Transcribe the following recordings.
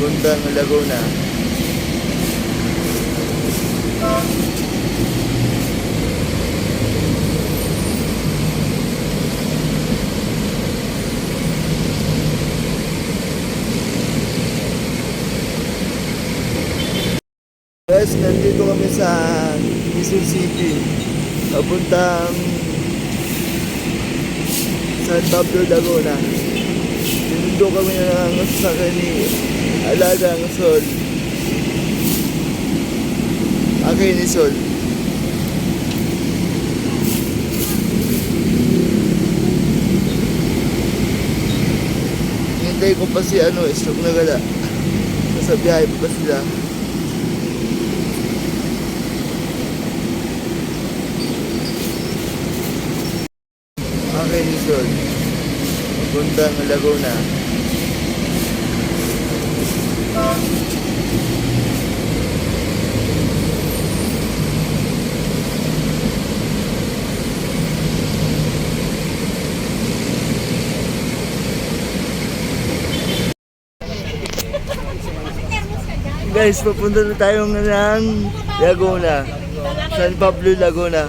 papuntang Laguna. Guys, nandito kami sa Quezon City. Papuntang San Pablo, Laguna. Sinundo kami ng sasakyan ni Alagang Sol. Akin ni Sol. Hintay ko pa si ano, stroke na gala. Nasa biyahe pa sila? Akin ni Sol. Papuntang Laguna. Guys, papunta na tayo ng Laguna. San Pablo, Laguna.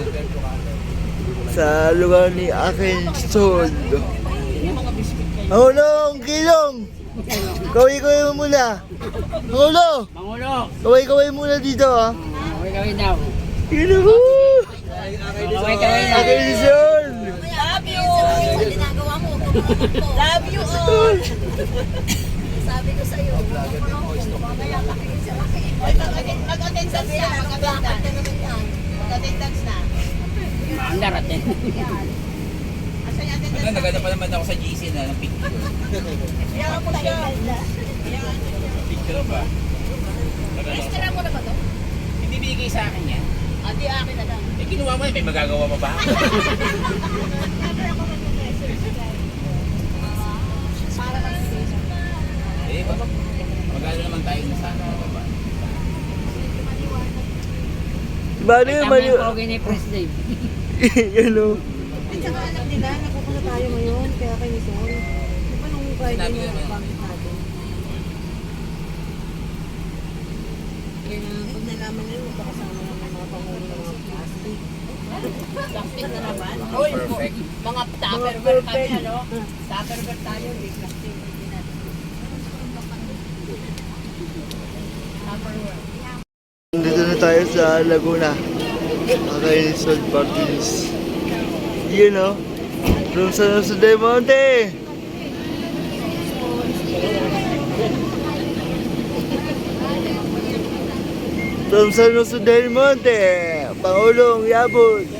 Sa lugar ni Akin Sol. Hulong, kilong! Kaway-kaway mo muna. Hulo! Pangulo! Kaway-kaway muna dito ah. Kaway-kaway daw. Kilo mo! Kaway-kaway daw. Akin Sol! Love you! Sa ginagawa mo. Love you all! Sabi ko sa'yo, mamaya pakinig sa laki. Mag-attendance na, mag-attendance. Mag-attendance na. Yung attendance? Ano, naganda pa naman ako sa GC na ng picture. Kaya mo siya. Picture ba? Ako Extra mo na ba to? Hindi binigay sa akin yan. Ah, di akin na lang. Eh, kinuha mo yan. May magagawa pa ba? Eh, magano naman tayo na sana. Ba? Bali, Tama mali. yung pogi ni President. Yan o. At saka alam nila, tayo ngayon, kaya kayo Sol. Di ba nung Friday Sinabi na naman. pangit natin? Kaya pag nalaman nila, magkakasama naman mga pangulo ng mga plastic. Plastic na naman. Perfect. mga tupperware kami, ano? Tupperware tayo, di plastic. Hindi natin. Tupperware. Dito na tayo sa Laguna. Akin Sol Parties. Yun o. From San Jose del Monte. From San Jose del Monte. Pangulong Yabon.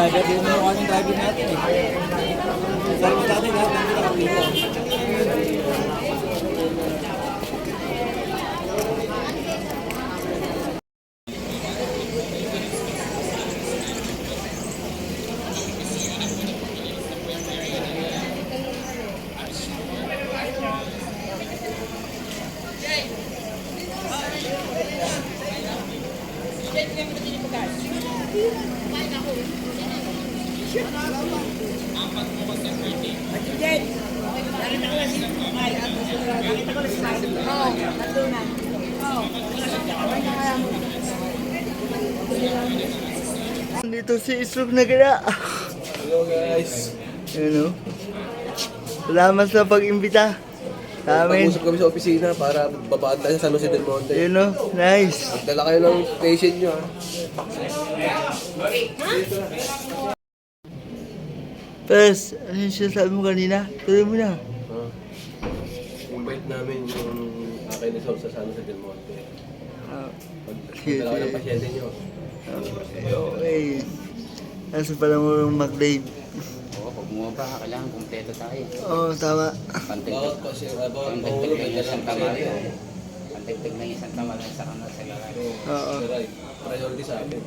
Mukha mo ba yung driver? Di mo mukha yung driver natin eh. Dito si Isrog na gala. Hello guys. Ano? Salamat sa pag-imbita. Sa amin. Pag-usap kami sa opisina para babaan tayo sa San Jose del Monte. Yun o. Nice. Dala kayo ng patient nyo ha. Pes, ano yung sinasabi mo kanina? Tuloy mo na. Ah. Invite namin yung akin ni Sol sa San Jose del Monte. Ah, Sige, Dalawa ng sige. pasyente nyo. Okay, okay. Nasa pala mo yung McDade. Oo, pag bumaba ka, kailangan kumpleto tayo. Oo, oh, tama. Pantigtig. Bawat pasyente, bawat Pantigtig pahulog lang may yung Santa dalang Maria. pasyente. Yung Santa Maria sa kanal sa lalaki. Oo. Priority sa amin.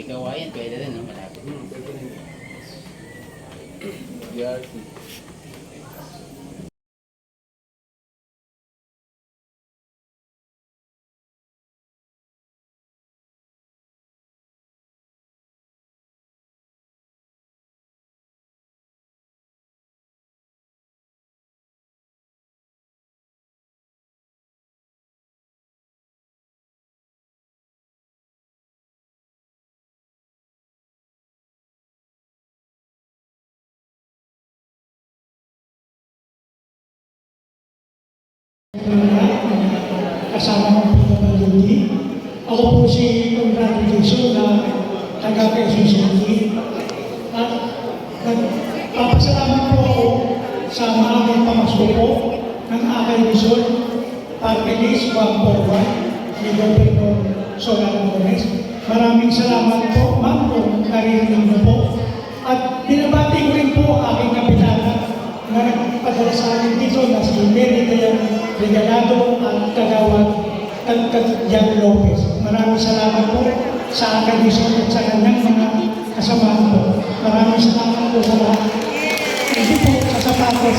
May kawayan, pwede rin, no? Malapit. Hmm, pwede rin. BRT. Kasama ko po ng Ludi. Ako po si Conrado Jason na taga Quezon City. At nagpapasalamat po ako sa maagang pamasuko ng aking Luzon, Party List 141 ni Governor Solano Gomez. Maraming salamat po, ma'am, kung naririnig mo po. At binabati ko rin po aking kapitana na nagpadala sa akin dito na si Mary Dayan Regalado at Kagawad Jan Lopez. Maraming salamat po sa dito at sa kanyang mga kasamahan po. Maraming salamat po sa lahat. Hindi po sa sapatos